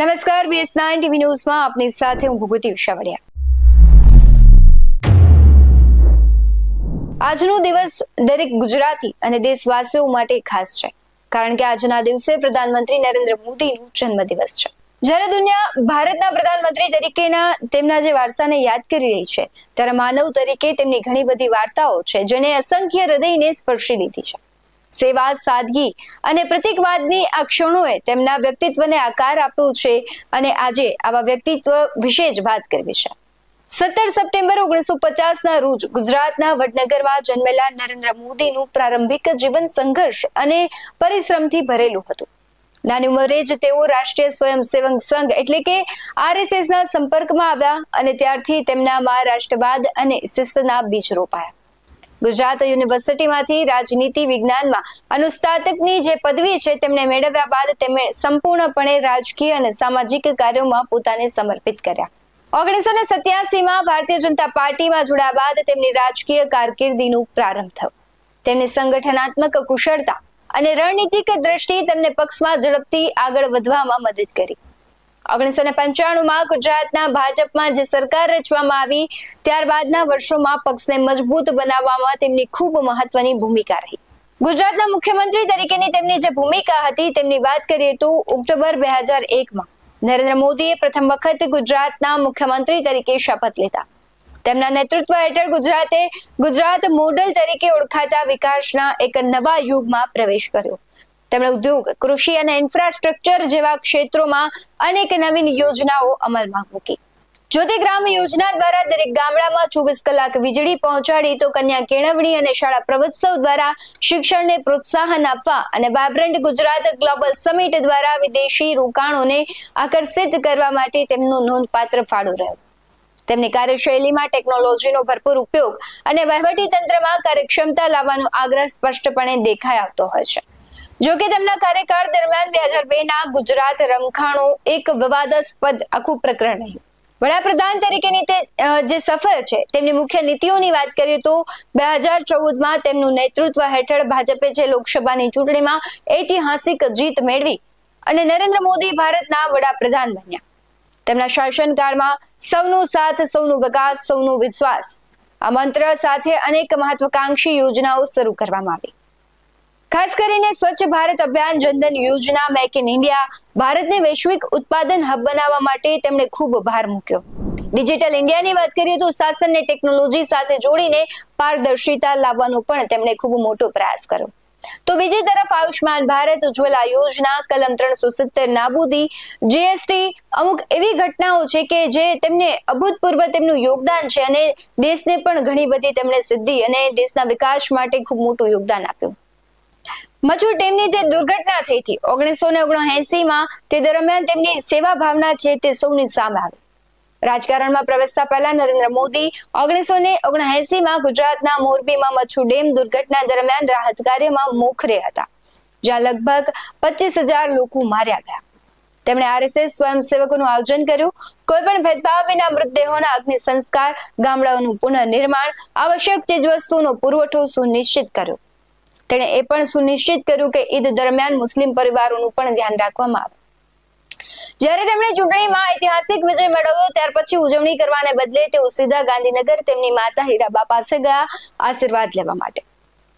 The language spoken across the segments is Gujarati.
નમસ્કાર બીએસ નાઇન ટીવી ન્યૂઝમાં આપની સાથે હું ભૂપતિ ઉષાવડિયા આજનો દિવસ દરેક ગુજરાતી અને દેશવાસીઓ માટે ખાસ છે, કારણ કે આજના દિવસે પ્રધાનમંત્રી નરેન્દ્ર મોદીનો જન્મદિવસ છે. જ્યારે દુનિયા ભારતના પ્રધાનમંત્રી તરીકેના તેમના જે વારસાને યાદ કરી રહી છે, ત્યારે માનવ તરીકે તેમની ઘણી બધી વાર્તાઓ છે, જેને અસંખ્ય હૃદયને સ્પર્શી લીધી છે. સેવા, સાદગી અને પ્રતિકવાદની આ ક્ષણોએ તેમના વ્યક્તિત્વને આકાર આપ્યો છે અને આજે આવા વ્યક્તિત્વ વિશે જ વાત કરવી છે. સત્તર સપ્ટેમ્બર ઓગણીસો પચાસ ના રોજ ગુજરાતના વડનગરમાં જન્મેલા નરેન્દ્ર મોદીનું પ્રારંભિક જીવન સંઘર્ષ અને પરિશ્રમથી ભરેલું હતું. નાની ઉંમરે જ તેઓ રાષ્ટ્રીય સ્વયંસેવક સંઘ એટલે કે આરએસએસના સંપર્કમાં આવ્યા અને ત્યારથી તેમનામાં રાષ્ટ્રવાદ અને શિસ્તના બીજ રોપાયા. ગુજરાત યુનિવર્સિટીમાંથી રાજનીતિ વિજ્ઞાનમાં અનુસ્નાતકની જે પદવી છે તેમને મેળવ્યા બાદ તેમણે સંપૂર્ણપણે રાજકીય અને સામાજિક કાર્યોમાં પોતાને સમર્પિત કર્યા. ઓગણીસો ને સત્યાસીમાં ભારતીય જનતા પાર્ટીમાં જોડાયા બાદ તેમની રાજકીય કારકિર્દીનું પ્રારંભ થયો. તેમની સંગઠનાત્મક કુશળતા અને રણનીતિક દ્રષ્ટિ તેમને પક્ષમાં ઝડપથી આગળ વધવામાં મદદ કરી. ઓગણીસો ને પંચાણુંમાં ગુજરાતના ભાજપમાં જે સરકાર રચવામાં આવી, ત્યારબાદના વર્ષોમાં પક્ષને મજબૂત બનાવવામાં તેમની ખૂબ મહત્વની ભૂમિકા રહી. ગુજરાતના મુખ્યમંત્રી તરીકેની તેમની જે ભૂમિકા હતી, તેમની વાત કરીએ તો ઓક્ટોબર બે હજાર એકમાં નરેન્દ્ર મોદીએ પ્રથમ વખત ગુજરાતના મુખ્યમંત્રી તરીકે શપથ લીધા. તેમના નેતૃત્વ હેઠળ ગુજરાતે ગુજરાત મોડલ તરીકે ઓળખાતા વિકાસના એક નવા યુગમાં પ્રવેશ કર્યો. તેમણે ઉદ્યોગ, કૃષિ અને ઇન્ફ્રાસ્ટ્રક્ચર જેવા ક્ષેત્રોમાં અનેક નવીન યોજનાઓ અમલમાં મૂકી. જ્યોતિ ગ્રામ યોજના દ્વારા દરેક ગામડામાં ચોવીસ કલાક વીજળી પહોંચાડી તો કન્યા કેળવણી અને શાળા પ્રવોત્સવ દ્વારા શિક્ષણને પ્રોત્સાહન આપવા અને વાયબ્રન્ટ ગુજરાત ગ્લોબલ સમિટ દ્વારા વિદેશી રોકાણોને આકર્ષિત કરવા માટે તેમનો નોંધપાત્ર ફાળો રહ્યો. તેમની કાર્યશૈલીમાં ટેકનોલોજીનો ભરપૂર ઉપયોગ અને વહીવટી તંત્રમાં કાર્યક્ષમતા લાવવાનો આગ્રહ સ્પષ્ટપણે દેખાઈ આવતો હોય છે. જો કે તેમના કાર્યકાળ દરમિયાન બે હજાર બે ના ગુજરાત રમખાણું એક વિવાદાસ્પદ આખું પ્રકરણ રહ્યું. વડાપ્રધાન તરીકેની તે જે સફર છે, તેમની મુખ્ય નીતિઓની વાત કરીએ તો બે હજાર ચૌદમાં તેમનું નેતૃત્વ હેઠળ ભાજપે જે લોકસભાની ચૂંટણીમાં ઐતિહાસિક જીત મેળવી અને નરેન્દ્ર મોદી ભારતના વડાપ્રધાન બન્યા. તેમના શાસનકાળમાં સૌનો સાથ, સૌનો વિકાસ, સૌનો વિશ્વાસ આ મંત્ર સાથે અનેક મહત્વકાંક્ષી યોજનાઓ શરૂ કરવામાં આવી. ખાસ કરીને સ્વચ્છ ભારત અભિયાન જનધન યોજના મેક ઇન ઇન્ડિયા ભારતને વૈશ્વિક ઉત્પાદન હબ બનાવવા માટે તેમણે ખૂબ ભાર મૂક્યો. ડિજિટલ ઇન્ડિયાની વાત કરીએ તો શાસનને ટેકનોલોજી સાથે જોડીને પારદર્શિતા લાવવાનો પણ તેમણે ખૂબ મોટો પ્રયાસ કર્યો. તો બીજી તરફ આયુષ્માન ભારત ઉજ્જવલા યોજના, કલમ ત્રણસો સિત્તેર નાબૂદી જીએસટી અમુક એવી ઘટનાઓ છે કે જે તેમને અભૂતપૂર્વ તેમનું યોગદાન છે અને દેશને પણ ઘણી બધી તેમણે સિદ્ધિ અને દેશના વિકાસ માટે ખૂબ મોટું યોગદાન આપ્યું. મજૂર ટીમની જે દુર્ઘટના થઈ હતી, ઓગણીસો ને માં તે દરમિયાન તેમની સેવા ભાવના છે તે સૌની સામે આવી. રાજકારણમાં પ્રવેશતા પહેલા નરેન્દ્ર મોદી ઓગણીસો ને માં ગુજરાતના મોરબીમાં મચ્છુ ડેમ દુર્ઘટના દરમિયાન રાહત કાર્યમાં મોખરે હતા, જ્યાં લગભગ પચીસ હજાર લોકો માર્યા ગયા. તેમણે આરએસએસ સ્વયંસેવકોનું આયોજન કર્યું. કોઈ પણ ભેદભાવ વિના મૃતદેહોના અગ્નિ સંસ્કાર ગામડાઓનું પુનઃનિર્માણ, આવશ્યક ચીજવસ્તુઓનો પુરવઠો સુનિશ્ચિત કર્યો. તેણે એ પણ સુનિશ્ચિત કર્યું કે ઈદ દરમિયાન મુસ્લિમ પરિવારોનું પણ ધ્યાન રાખવામાં આવે. જ્યારે તેમણે ચૂંટણીમાં ઐતિહાસિક વિજય મેળવ્યો, ત્યાર પછી ઉજવણી કરવાને બદલે તેઓ સીધા ગાંધીનગર તેમની માતા હીરાબા પાસે ગયા આશીર્વાદ લેવા માટે.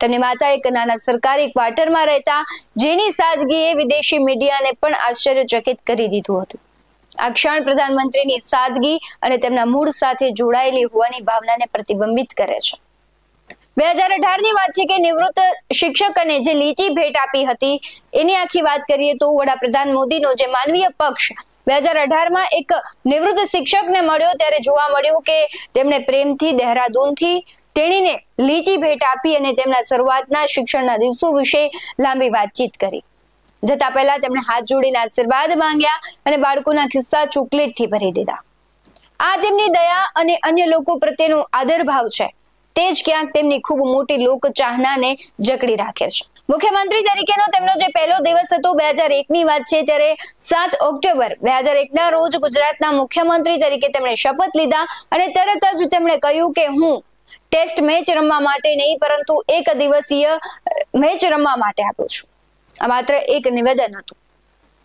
તેમની માતા એક નાના સરકારી ક્વાર્ટરમાં રહેતા, જેની સાદગીએ વિદેશી મીડિયાને પણ આશ્ચર્યચકિત કરી દીધું હતું. આ ક્ષણ પ્રધાનમંત્રીની સાદગી અને તેમના મૂળ સાથે જોડાયેલી હોવાની ભાવનાને પ્રતિબિંબિત કરે છે. બે હજાર અઢારની વાત છે કે નિવૃત્ત શિક્ષક અને જે લીચી ભેટ આપી હતી, એની આખી વાત કરીએ તો વડાપ્રધાન મોદીનો જે માનવીય પક્ષ બે હજાર અઢારમાં એક નિવૃત્ત શિક્ષકને મળ્યો ત્યારે જોવા મળ્યું કે તેમણે પ્રેમથી દહેરાદૂનથી તેણીને લીચી ભેટ આપી અને તેમના શરૂઆતના શિક્ષણના દિવસો વિશે લાંબી વાતચીત કરી. જતા પહેલા તેમણે હાથ જોડીને આશીર્વાદ માંગ્યા અને બાળકોના ખિસ્સા ચોકલેટથી ભરી દીધા. આ તેમની દયા અને અન્ય લોકો પ્રત્યેનો આદર ભાવ છે. તે જ ક્યાંક તેમની ખૂબ મોટી લોક ચાહનાને જકડી રાખે છે. મુખ્યમંત્રી તરીકેનો તેમનો જે પહેલો દિવસ હતો બે હજાર એકની વાત છે, ત્યારે સાત ઓક્ટોબર બે હજાર એકના રોજ ગુજરાતના મુખ્યમંત્રી તરીકે તેમણે શપથ લીધા અને તરત જ તેમણે કહ્યું કે હું ટેસ્ટ મેચ રમવા માટે નહીં, પરંતુ એક દિવસીય મેચ રમવા માટે આપું છું. આ માત્ર એક નિવેદન હતું.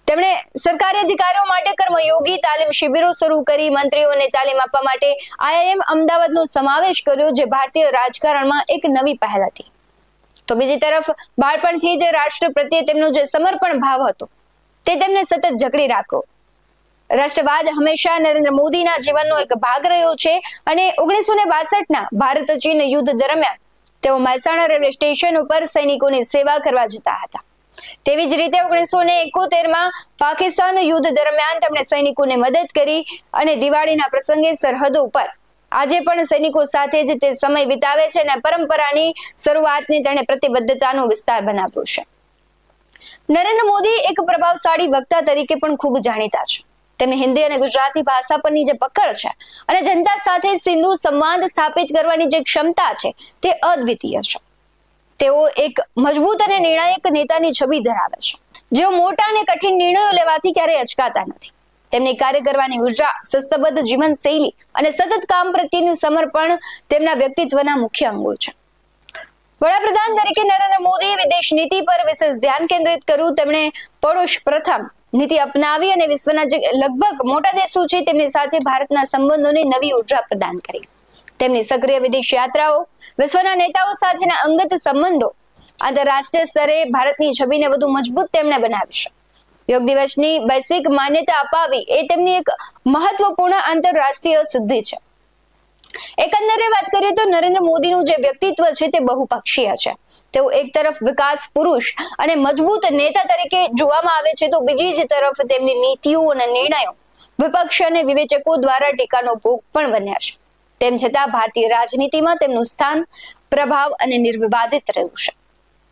તેમણે સરકારી અધિકારીઓ માટે કર્મયોગી તાલીમ શિબિરો શરૂ કરી મંત્રીઓને તાલીમ આપવા માટે આઈઆઈએમ અમદાવાદનો સમાવેશ કર્યો, જે ભારતીય રાજકારણમાં એક નવી પહેલ હતી. તો બીજી તરફ, બાળપણથી જ રાષ્ટ્ર પ્રત્યે તેમનો જે સમર્પણ ભાવ હતો, તે તેમને સતત જકડી રાખ્યો. રાષ્ટ્રવાદ હંમેશા નરેન્દ્ર મોદીના જીવનનો એક ભાગ રહ્યો છે અને ઓગણીસો ને બાસઠના ભારત ચીન યુદ્ધ દરમિયાન તેઓ મહેસાણા રેલવે સ્ટેશન ઉપર સૈનિકોની સેવા કરવા જતા હતા. તેવી જ રીતે ઓગણીસો ને એકોતેરમાં પાકિસ્તાન યુદ્ધ દરમિયાન તેમણે સૈનિકોને મદદ કરી અને દિવાળીના પ્રસંગે સરહદો ઉપર આજે પણ સૈનિકો સાથે જ તે સમય વિતાવે છે અને પરંપરાની શરૂઆતની તેણે પ્રતિબદ્ધતાનો વિસ્તાર બનાવ્યો છે. નરેન્દ્ર મોદી એક પ્રભાવશાળી વક્તા તરીકે પણ ખૂબ જાણીતા છે. તેમની હિન્દી અને ગુજરાતી ભાષા પરની જે પકડ છે અને જનતા સાથે સિંધુ સંવાદ સ્થાપિત કરવાની જે ક્ષમતા છે તે અદ્વિતીય છે. તેઓ એક મજબૂત અને નિર્ણાયક નેતાની છબી ધરાવે છે. જેઓ મોટા અને કઠિન નિર્ણયો લેવાથી ક્યારેય અચકાતા નથી. તેમની કાર્ય કરવાની ઊર્જા શિસ્તબદ્ધ જીવન શૈલી અને સતત કામ પ્રત્યેનું સમર્પણ તેમના વ્યક્તિત્વના મુખ્ય અંગો છે. વડાપ્રધાન તરીકે નરેન્દ્ર મોદીએ વિદેશ નીતિ પર વિશેષ ધ્યાન કેન્દ્રિત કર્યું. તેમણે પડોશ પ્રથમ નીતિ અપનાવી અને વિશ્વના જે લગભગ મોટા દેશો છે, તેમની સાથે ભારતના સંબંધોને નવી ઊર્જા પ્રદાન કરી. તેમની સક્રિય વિદેશ યાત્રાઓ, વિશ્વના નેતાઓ સાથેના અંગત સંબંધો આંતરરાષ્ટ્રીય સ્તરે ભારતની છબીને વધુ મજબૂત તેમણે બનાવી છે. યોગ દિવસની વૈશ્વિક માન્યતા અપાવી એ તેમની એક મહત્વપૂર્ણ આંતરરાષ્ટ્રીય સિદ્ધિ છે. એકંદરે વાત કરીએ તો નરેન્દ્ર મોદીનું જે વ્યક્તિત્વ છે તે બહુપક્ષીય છે. તેઓ એક તરફ વિકાસ પુરુષ અને મજબૂત નેતા તરીકે જોવામાં આવે છે તો બીજી જ તરફ તેમની નીતિઓ અને નિર્ણયો વિપક્ષ અને વિવેચકો દ્વારા ટીકાનો ભોગ પણ બન્યા છે. તેમ છતાં ભારતીય રાજનીતિમાં તેમનું સ્થાન પ્રભાવ અને નિર્વિવાદિત રહ્યું છે.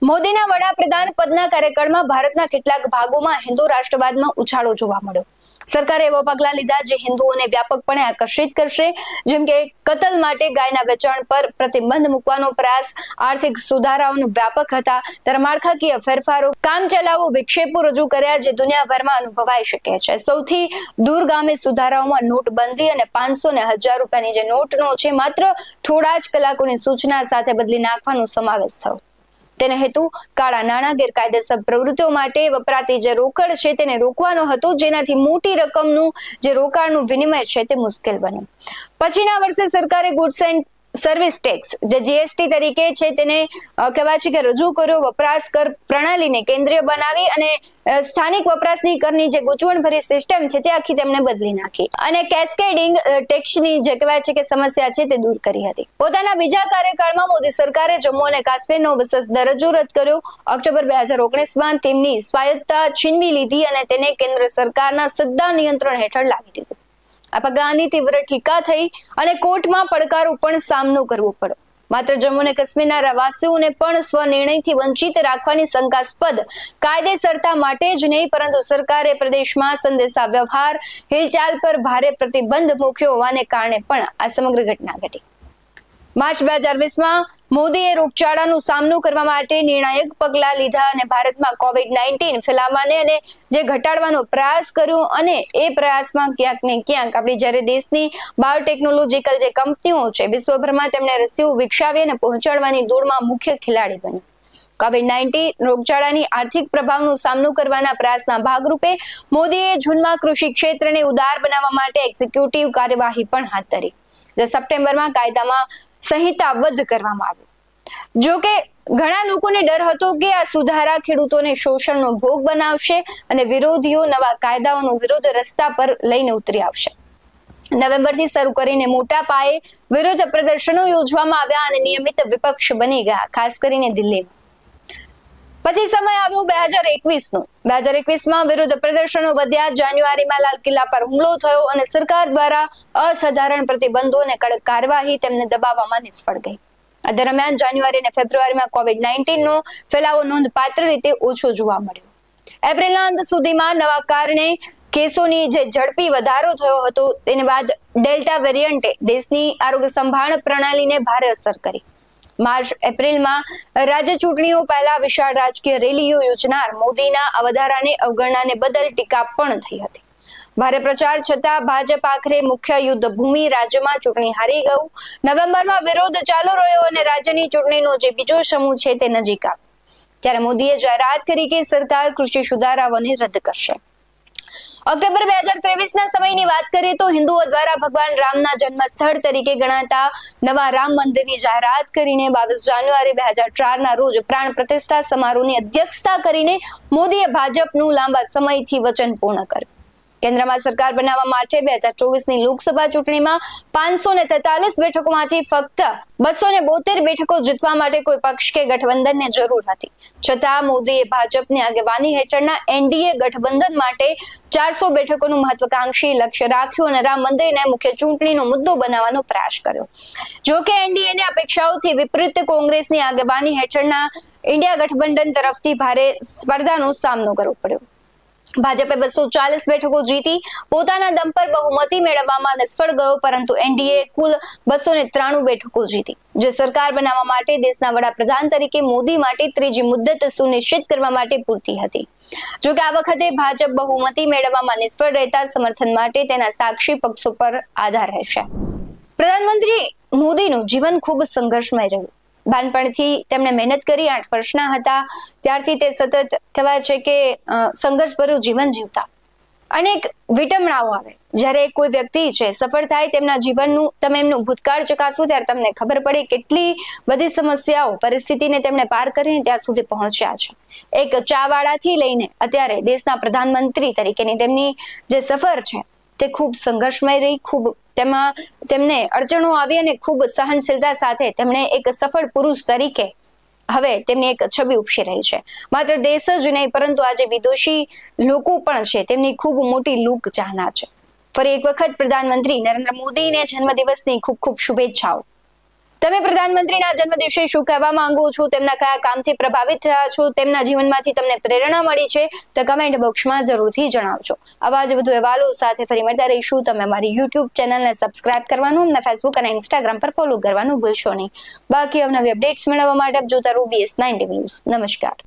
મોદીના વડાપ્રધાન પદના કાર્યકાળમાં ભારતના કેટલાક ભાગોમાં હિન્દુ રાષ્ટ્રવાદમાં ઉછાળો જોવા મળ્યો. સરકારે એવા પગલા લીધા જે હિન્દુઓને વ્યાપકપણે આકર્ષિત કરશે, જેમ કે કતલ માટે ગાયના વેચાણ પર પ્રતિબંધ મૂકવાનો પ્રયાસ, આર્થિક સુધારાઓનું વ્યાપક હતા ત્યારે ફેરફારો, કામ ચલાવો વિક્ષેપો રજૂ કર્યા જે દુનિયાભરમાં અનુભવાઈ શકે છે. સૌથી દૂરગામી સુધારાઓમાં નોટબંધી અને પાંચસો ને હજાર રૂપિયાની જે નોટનો છે, માત્ર થોડા જ કલાકોની સૂચના સાથે બદલી નાખવાનો સમાવેશ થયો. તેને હેતુ કાળા નાણાં, ગેરકાયદેસર પ્રવૃત્તિઓ માટે વપરાતી જે રોકડ છે તેને રોકવાનો હતો, જેનાથી મોટી રકમનું જે રોકાણનું વિનિમય છે તે મુશ્કેલ બન્યું. પછીના વર્ષે સરકારે ગુડ્સ એન્ડ સર્વિસ ટેક્સ જે જીએસટી તરીકે છે તેને કહેવાય છે કે રજૂ કર્યો વપરાશ કર પ્રણાલીને કેન્દ્રીય બનાવી અને સ્થાનિક વપરાશની કરની જે ગૂંચવણભરી સિસ્ટમ છે તે આખી તેમણે બદલી નાખી. અને કેસ્કેડિંગ ટેક્સની જે કહેવાય છે કે સમસ્યા છે તે દૂર કરી હતી. પોતાના બીજા કાર્યકાળમાં મોદી સરકારે જમ્મુ અને કાશ્મીરનો વિશેષ દરજ્જો રદ કર્યો. ઓક્ટોબર બે હજાર ઓગણીસમાં તેમની સ્વાયત્તતા છીનવી લીધી અને તેને કેન્દ્ર સરકારના સીધા નિયંત્રણ હેઠળ લાવી દીધું. આ પગાની તીવ્ર ઠીકા થઈ અને કોર્ટમાં પડકારો પણ સામનો કરવો પડ્યો. માત્ર જમ્મુ અને કાશ્મીરના રહેવાસીઓને પણ સ્વનિર્ણયથી વંચિત રાખવાની શંકાસ્પદ કાયદેસરતા માટે જ નહીં, પરંતુ સરકારે પ્રદેશમાં સંદેશા વ્યવહાર હિલચાલ પર ભારે પ્રતિબંધ મૂક્યો હોવાને કારણે પણ આ સમગ્ર ઘટના ઘટી. માર્ચ બે હજાર વીસમાં મોદીએ રોગચાળાનો સામનો કરવા માટે નિર્ણાયક પગલાં લીધા અને ભારતમાં કોવિડ નાઇન્ટીન ફેલાવવાને અને જે ઘટાડવાનો પ્રયાસ કર્યો અને એ પ્રયાસમાં ક્યાંક ને ક્યાંક આપણી જ્યારે દેશની બાયોટેકનોલોજીકલ જે કંપનીઓ છે, વિશ્વભરમાં તેમણે રસીઓ વિકસાવી અને પહોંચાડવાની દોડમાં મુખ્ય ખેલાડી બની કોવિડ નાઇન્ટીન રોગચાળાની આર્થિક પ્રભાવનો સામનો કરવાના પ્રયાસના ભાગરૂપે મોદીએ જૂનમાં કૃષિ ક્ષેત્રને ઉદાર બનાવવા માટે એક્ઝિક્યુટિવ કાર્યવાહી પણ હાથ ધરી. જે સપ્ટેમ્બરમાં કાયદામાં સંહિતાબદ્ધ કરવામાં આવ્યું. જો કે ઘણા લોકોને ડર હતો કે આ સુધારા ખેડૂતોને શોષણનો ભોગ બનાવશે અને વિરોધીઓ નવા કાયદાઓનો વિરોધ રસ્તા પર લઈને ઉતરી આવશે. નવેમ્બરથી શરૂ કરીને મોટા પાયે વિરોધ પ્રદર્શનો યોજવામાં આવ્યા અને નિયમિત વિપક્ષ બની ગયા, ખાસ કરીને દિલ્હીમાં. પછી સમય આવ્યો બે હજાર એકવીસ નો બે હજાર એકવીસમાં વિરુદ્ધ પ્રદર્શનો વધ્યા. જાન્યુઆરીમાં લાલ કિલ્લા પર હુમલો થયો અને સરકાર દ્વારા અસાધારણ પ્રતિબંધો અને કડક કાર્યવાહી તેમને દબાવવામાં નિષ્ફળ ગઈ. આ દરમિયાન જાન્યુઆરી અને ફેબ્રુઆરીમાં કોવિડ નાઇન્ટીનનો ફેલાવો નોંધપાત્ર રીતે ઓછો જોવા મળ્યો. એપ્રિલના અંત સુધીમાં નવા કારણે કેસોની જે ઝડપી વધારો થયો હતો, તેને બાદ ડેલ્ટા વેરિયન્ટે દેશની આરોગ્ય સંભાળ પ્રણાલીને ભારે અસર કરી. માર્ચ એપ્રિલમાં રાજ્ય ચૂંટણીઓ પહેલા વિશાળ રાજકીય રેલીઓ યોજનાર મોદીના અવધારાને વધારાને અવગણનાને બદલ ટીકા પણ થઈ હતી. ભારે પ્રચાર છતાં ભાજપ આખરે મુખ્ય યુદ્ધ ભૂમિ રાજ્યમાં ચૂંટણી હારી ગયું. નવેમ્બરમાં વિરોધ ચાલુ રહ્યો અને રાજ્યની ચૂંટણીનો જે બીજો સમૂહ છે તે નજીક આવ્યો. ત્યારે મોદીએ જાહેરાત કરી કે સરકાર કૃષિ સુધારાઓને રદ કરશે. ઓક્ટોબર બે હજાર ત્રેવીસના સમયની વાત કરીએ તો હિન્દુઓ દ્વારા ભગવાન રામના જન્મ સ્થળ તરીકે ગણાતા નવા રામ મંદિરની જાહેરાત કરીને બાવીસ જાન્યુઆરી બે હજાર ચારના રોજ પ્રાણ પ્રતિષ્ઠા સમારોહની અધ્યક્ષતા કરીને મોદીએ ભાજપનું લાંબા સમયથી વચન પૂર્ણ કર્યું. કેન્દ્રમાં સરકાર બનાવવા માટે બે હજાર ચોવીસની લોકસભા ચૂંટણીમાં પાંચસો ને તેતાલીસ બેઠકોમાંથી ફક્ત બસો ને બોતેર બેઠકો જીતવા માટે કોઈ પક્ષ કે ગઠબંધનને જરૂર હતી છતાં મોદીએ ભાજપની આગેવાની હેઠળના એનડીએ ગઠબંધન માટે ચારસો બેઠકોનું મહત્વકાંક્ષી લક્ષ્ય રાખ્યું અને રામ મંદિરને મુખ્ય ચૂંટણીનો મુદ્દો બનાવવાનો પ્રયાસ કર્યો. જો કે એનડીએની અપેક્ષાઓથી વિપરીત કોંગ્રેસની આગેવાની હેઠળના ઇન્ડિયા ગઠબંધન તરફથી ભારે સ્પર્ધાનો સામનો કરવો પડ્યો. ભાજપે બસો ચાલીસ બેઠકો જીતી, પોતાના દમ પર બહુમતી મેળવવામાં નિષ્ફળ ગયો, પરંતુ એનડીએ કુલ બસો ને ત્રાણું બેઠકો જીતી. જે સરકાર બનાવવા માટે દેશના વડાપ્રધાન તરીકે મોદી માટે ત્રીજી મુદ્દત સુનિશ્ચિત કરવા માટે પૂરતી હતી. જો કે આ વખતે ભાજપ બહુમતી મેળવવામાં નિષ્ફળ રહેતા સમર્થન માટે તેના સાક્ષી પક્ષો પર આધાર રહેશે. પ્રધાનમંત્રી મોદીનું જીવન ખૂબ સંઘર્ષમય રહ્યું. બાળપણથી તેમણે મહેનત કરી આઠ વર્ષના હતા. ત્યારથી તે સતત કહેવાય છે કે સંઘર્ષભર્યું જીવન જીવતા. અનેક વિટમણાઓ આવે. જ્યારે કોઈ વ્યક્તિ છે, સફળ થાય તેમના જીવનનું, તમે એમનું ભૂતકાળ ચકાસો ત્યારે તમને ખબર પડે કેટલી બધી સમસ્યાઓ, પરિસ્થિતિને તેમણે પાર કરીને ત્યાં સુધી પહોંચ્યા છે. એક ચાવાળાથી લઈને અત્યારે દેશના પ્રધાનમંત્રી તરીકેની તેમની જે સફર છે, તે ખૂબ સંઘર્ષમય રહી, ખૂબ તેમાં તેમને અડચણો આવી અને ખૂબ સહનશીલતા સાથે તેમણે એક સફળ પુરુષ તરીકે હવે તેમની એક છબી ઉપસી રહી છે. માત્ર દેશ જ નહીં, પરંતુ આજે વિદેશી લોકો પણ છે. તેમની ખૂબ મોટી લૂક ચાહના છે. ફરી એક વખત પ્રધાનમંત્રી નરેન્દ્ર મોદીને જન્મદિવસની ખૂબ ખૂબ શુભેચ્છાઓ. તમે પ્રધાનમંત્રીના જન્મદિવસે શું કહેવા માંગો છો? તેમના કયા કામથી પ્રભાવિત થયા છો? તેમના જીવનમાંથી તમને પ્રેરણા મળી છે? તો કમેન્ટ બોક્સમાં જરૂરથી જણાવજો. આવા જ વધુ અહેવાલો સાથે ફરી મળતા રહીશું. તમે મારી યુટ્યુબ ચેનલને સબસ્ક્રાઇબ કરવાનું અને ફેસબુક અને ઇન્સ્ટાગ્રામ પર ફોલો કરવાનું ભૂલશો નહીં. બાકી અવનવી અપડેટ્સ મેળવવા માટે જોતા રહો બીએસ નાઇન ન્યૂઝ નમસ્કાર.